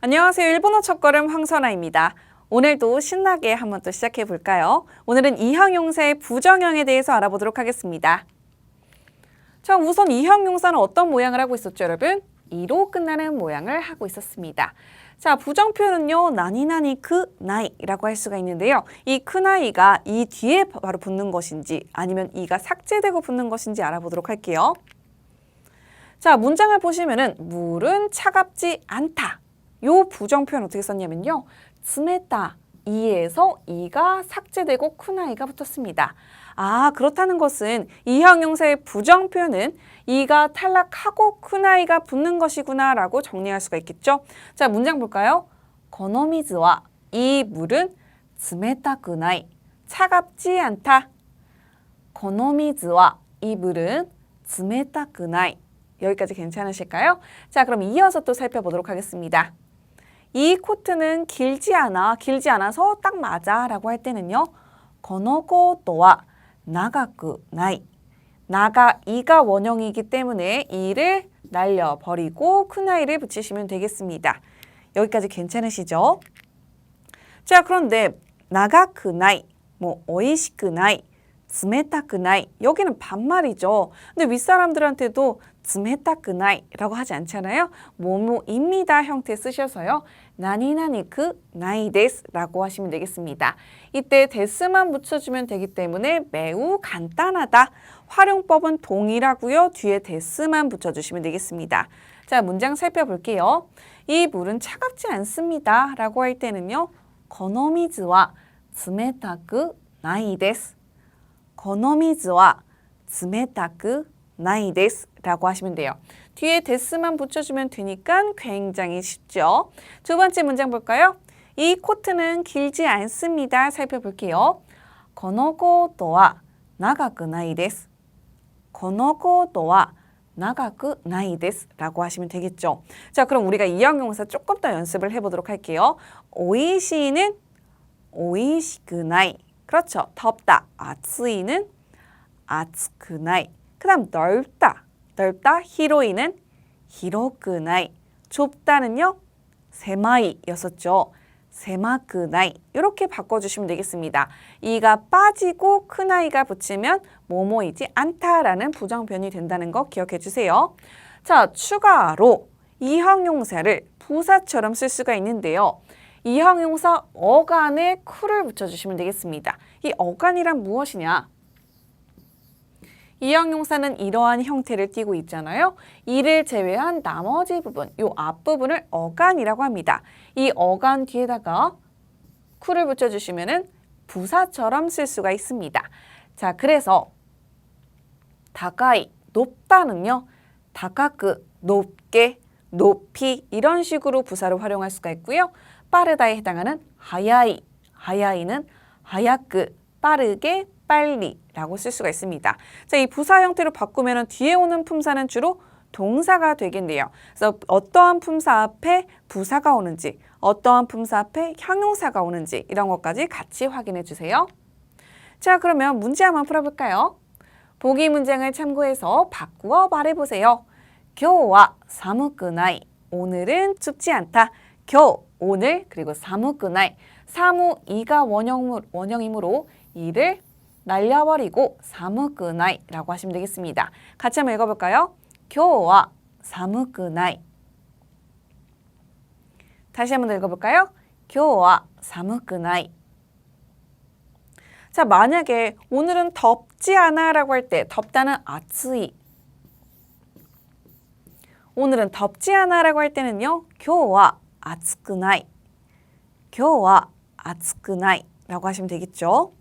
안녕하세요. 일본어 첫걸음 황선아입니다. 오늘도 신나게 한번 또 시작해 볼까요? 오늘은 이형용사의 부정형에 대해서 알아보도록 하겠습니다. 자, 우선 이형용사는 어떤 모양을 하고 있었죠, 여러분? 이로 끝나는 모양을 하고 있었습니다. 자, 부정 표현은요, 나니나니 그 나이라고 할 수가 있는데요. 이 그 나이가 이 뒤에 바로 붙는 것인지 아니면 이가 삭제되고 붙는 것인지 알아보도록 할게요. 자, 문장을 보시면은 물은 차갑지 않다. 요 부정 표현 어떻게 썼냐면요. 스메다 이에서 이가 삭제되고 쿠나이가 붙었습니다. 아, 그렇다는 것은 이 형용사의 부정 표현은 이가 탈락하고 쿠나이가 붙는 것이구나라고 정리할 수가 있겠죠. 자, 문장 볼까요? 거노미즈와 이 물은 스메타쿠나이 차갑지 않다. 거노미즈와 이 물은 스메타쿠나이 여기까지 괜찮으실까요? 자, 그럼 이어서 또 살펴보도록 하겠습니다. 이 코트는 길지 않아, 길지 않아서 딱 맞아 라고 할 때는요. 건어고 또와 나가구 나이. 나가 이가 원형이기 때문에 이를 날려버리고 쿠나이를 붙이시면 되겠습니다. 여기까지 괜찮으시죠? 자, 그런데 나가쿠나이, 뭐 어이시쿠나이 스메타크나이 여기는 반말이죠. 근데 윗사람들한테도 스메타크나이라고 하지 않잖아요. 뭐뭐입니다 형태 쓰셔서요. 나니나니크 그 나이데스라고 하시면 되겠습니다. 이때 데스만 붙여주면 되기 때문에 매우 간단하다. 활용법은 동일하고요. 뒤에 데스만 붙여주시면 되겠습니다. 자, 문장 살펴볼게요. 이 물은 차갑지 않습니다. 라고 할 때는요. 거노미즈와 스메타크 나이데스 この水は冷たくないです라고 하시면 돼요. 뒤에 데스만 붙여주면 되니까 굉장히 쉽죠. 두 번째 문장 볼까요? 이 코트는 길지 않습니다. 살펴볼게요. このコートは長くないです.このコートは長くないです. 라고 하시면 되겠죠. 자, 그럼 우리가 이형용사 조금 더 연습을 해보도록 할게요. 오이시는 오이시그나이. 그렇죠. 덥다. 아츠이는 아츠크나이. 그 다음 넓다. 넓다. 히로이는 히로크나이. 좁다는요. 세마이였었죠. 세마크나이. 이렇게 바꿔주시면 되겠습니다. 이가 빠지고 크나이가 붙이면 뭐뭐이지 않다라는 부정변이 된다는 거 기억해 주세요. 자, 추가로 이 형용사를 부사처럼 쓸 수가 있는데요. 이 형용사 어간에 쿠를 붙여주시면 되겠습니다. 이 어간이란 무엇이냐? 이 형용사는 이러한 형태를 띠고 있잖아요. 이를 제외한 나머지 부분, 이 앞부분을 어간이라고 합니다. 이 어간 뒤에다가 쿠를 붙여주시면 부사처럼 쓸 수가 있습니다. 자, 그래서 다가이, 높다는요. 다가크, 높게, 높이 이런 식으로 부사를 활용할 수가 있고요. 빠르다에 해당하는 하야이, 하야이는 하야크, 빠르게, 빨리라고 쓸 수가 있습니다. 자, 이 부사 형태로 바꾸면 뒤에 오는 품사는 주로 동사가 되겠네요. 그래서 어떠한 품사 앞에 부사가 오는지, 어떠한 품사 앞에 형용사가 오는지 이런 것까지 같이 확인해 주세요. 자, 그러면 문제 한번 풀어볼까요? 보기 문장을 참고해서 바꾸어 말해보세요. 교와 사무크나이. 오늘은 춥지 않다. 교, 오늘, 그리고 사무크나이. 사무, 이가 원형, 원형이므로 이를 날려버리고 사무크나이라고 하시면 되겠습니다. 같이 한번 읽어볼까요? 교와 사무크나이. 다시 한번 더 읽어볼까요? 교와 사무크나이. 자, 만약에 오늘은 덥지 않아 라고 할 때 덥다는 아츠이. 오늘은 덥지 않아라고 할 때는요. 교와 아츠크나이. 교와 아츠크나이 라고 하시면 되겠죠.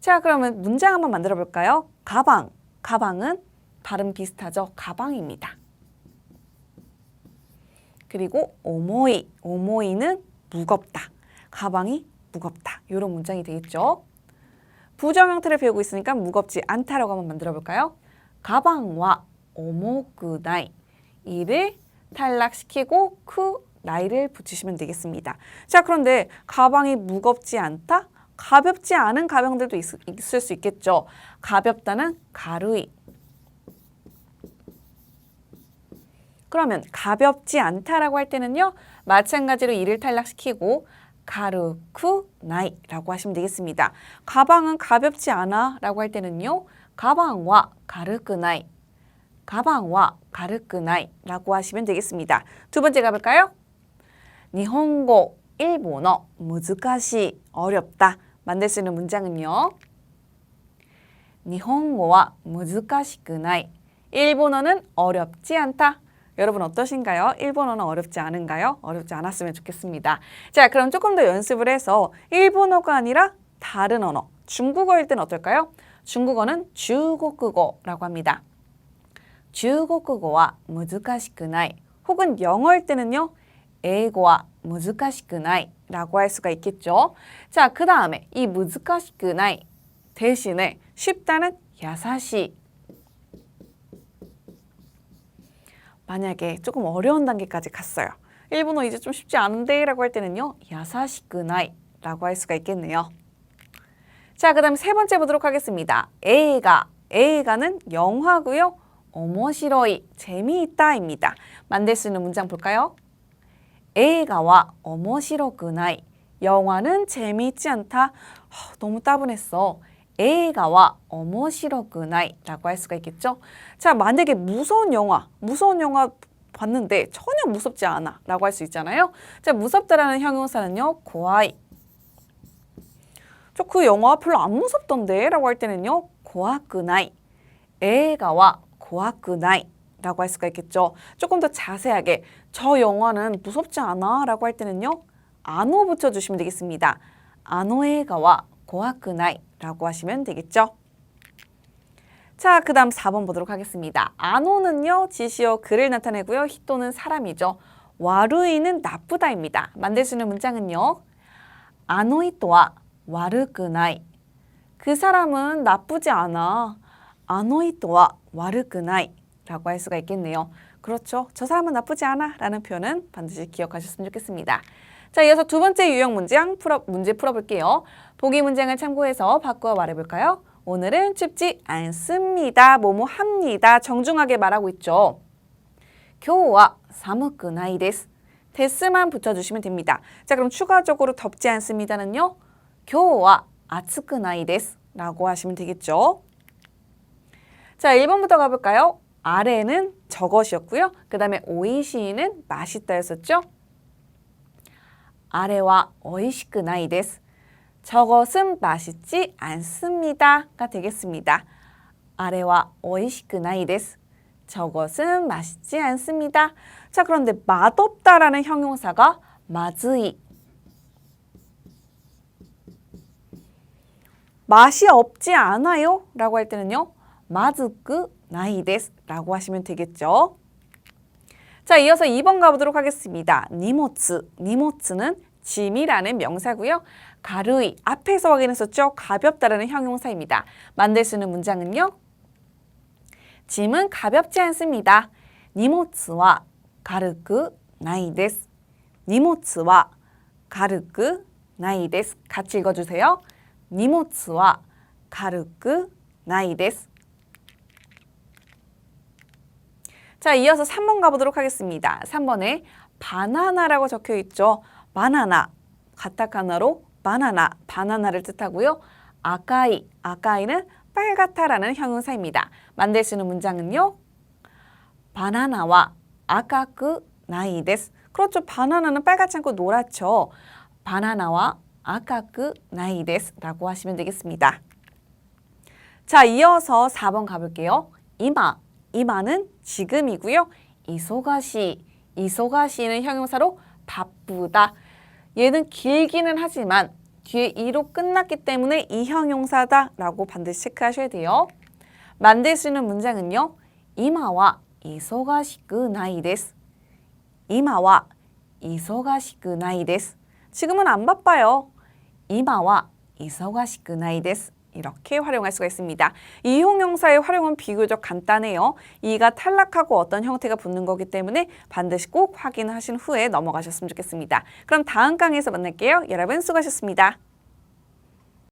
자, 그러면 문장 한번 만들어 볼까요? 가방. 가방은 발음 비슷하죠? 가방입니다. 그리고 오모이. 오모이는 무겁다. 가방이 무겁다. 이런 문장이 되겠죠? 부정 형태를 배우고 있으니까 무겁지 않다라고 한번 만들어 볼까요? 가방와 오모쿠나이. 이를 탈락시키고 쿠 나이를 붙이시면 되겠습니다. 자, 그런데 가방이 무겁지 않다? 가볍지 않은 가방들도 있, 있을 수 있겠죠. 가볍다는 가루이. 그러면 가볍지 않다라고 할 때는요. 마찬가지로 이를 탈락시키고 가르쿠 나이라고 하시면 되겠습니다. 가방은 가볍지 않아 라고 할 때는요. 가방와 가르쿠 나이 가방과 가르크나이라고 하시면 되겠습니다. 두 번째 가볼까요? 일본어 일본어 무즈카시 어렵다 만들 수 있는 문장은요. 일본어와 무즈카시크나이 일본어는 어렵지 않다. 여러분 어떠신가요? 일본어는 어렵지 않은가요? 어렵지 않았으면 좋겠습니다. 자, 그럼 조금 더 연습을 해서 일본어가 아니라 다른 언어, 중국어일 땐 어떨까요? 중국어는 중국어라고 합니다. 중국어와 難しくない 혹은 영어일 때는요. 에고와 難しくない 라고 할 수가 있겠죠. 자, 그 다음에 이 難しくない 대신에 쉽다는 야사시 만약에 조금 어려운 단계까지 갔어요. 일본어 이제 좀 쉽지 않은데 라고 할 때는요. 야사시쿠나이 라고 할 수가 있겠네요. 자, 그 다음 세 번째 보도록 하겠습니다. 에이가, 에이가는 영화고요. 어머시러이, 재미있다입니다. 만들 수 있는 문장 볼까요? 에이가와 어머시러구나이, 영화는 재미있지 않다. 허, 너무 따분했어. 에이가와 어머시러구나이 라고 할 수가 있겠죠. 자, 만약에 무서운 영화, 무서운 영화 봤는데 전혀 무섭지 않아 라고 할 수 있잖아요. 자, 무섭다라는 형용사는요, 고아이. 저 그 영화 별로 안 무섭던데 라고 할 때는요, 고아쿠나이. 에이가와 고아쿠나이 라고 할 수가 있겠죠. 조금 더 자세하게 저 영화는 무섭지 않아 라고 할 때는요, 아노 붙여주시면 되겠습니다. 아노 에이가와 고아쿠나이 라고 하시면 되겠죠. 자, 그 다음 4번 보도록 하겠습니다. 아노는요, 지시어 글을 나타내고요. 히토는 사람이죠. 와루이는 나쁘다입니다. 만들 수 있는 문장은요. 아노이토와 와르그나이. 그 사람은 나쁘지 않아. 아노이토와 와르그나이. 라고 할 수가 있겠네요. 그렇죠. 저 사람은 나쁘지 않아. 라는 표현은 반드시 기억하셨으면 좋겠습니다. 자, 이어서 두 번째 유형 문장 풀어, 문제 풀어볼게요. 보기 문장을 참고해서 바꾸어 말해볼까요? 오늘은 춥지 않습니다. 뭐뭐 합니다. 정중하게 말하고 있죠. 데스. 데스만 붙여주시면 됩니다. 자, 그럼 추가적으로 덥지 않습니다는요. 교와 아츠쿠나이 데스. 라고 하시면 되겠죠. 자, 1번부터 가볼까요? 아래는 저것이었고요. 그 다음에 오이시는 맛있다였었죠. 아래와 오이시쿠나이 데스. 저것은 맛있지 않습니다가 되겠습니다. 아래와 오이시쿠나이 데스. 저것은 맛있지 않습니다. 자, 그런데 맛없다라는 형용사가 마즈이. 맛이 없지 않아요? 라고 할 때는요. 마즈쿠 나이 데스 라고 하시면 되겠죠. 자, 이어서 2번 가보도록 하겠습니다. 니모츠. 니모츠는 짐이라는 명사고요. 가루이 앞에서 확인했었죠. 가볍다라는 형용사입니다. 만들 수 있는 문장은요. 짐은 가볍지 않습니다. 니모츠와 가르크 나이 데스. 니모츠와 가르크 나이 데스. 같이 읽어주세요. 니모츠와 가르크 나이 데스. 자, 이어서 3번 가보도록 하겠습니다. 3번에 바나나라고 적혀 있죠. 바나나, 가타카나로 바나나, 바나나를 뜻하고요. 아까이, 아까이는 빨갛다라는 형용사입니다. 만들 수 있는 문장은요. 바나나와 아까그 나이 데스. 그렇죠. 바나나는 빨갛지 않고 노랗죠. 바나나와 아까그 나이 데스라고 하시면 되겠습니다. 자, 이어서 4번 가볼게요. 이마, 이마는 지금이고요. 이소가시, 이소가시는 형용사로 바쁘다. 얘는 길기는 하지만 뒤에 이로 끝났기 때문에 이 형용사다 라고 반드시 체크하셔야 돼요. 만들 수 있는 문장은요. 이마와 이소가시쿠 나이 데스. 이마와 이소가시쿠 나이 데스. 지금은 안 바빠요. 이마와 이소가시쿠 나이 데스. 이렇게 활용할 수가 있습니다. 이 형용사의 활용은 비교적 간단해요. 이가 탈락하고 어떤 형태가 붙는 거기 때문에 반드시 꼭 확인하신 후에 넘어가셨으면 좋겠습니다. 그럼 다음 강의에서 만날게요. 여러분 수고하셨습니다.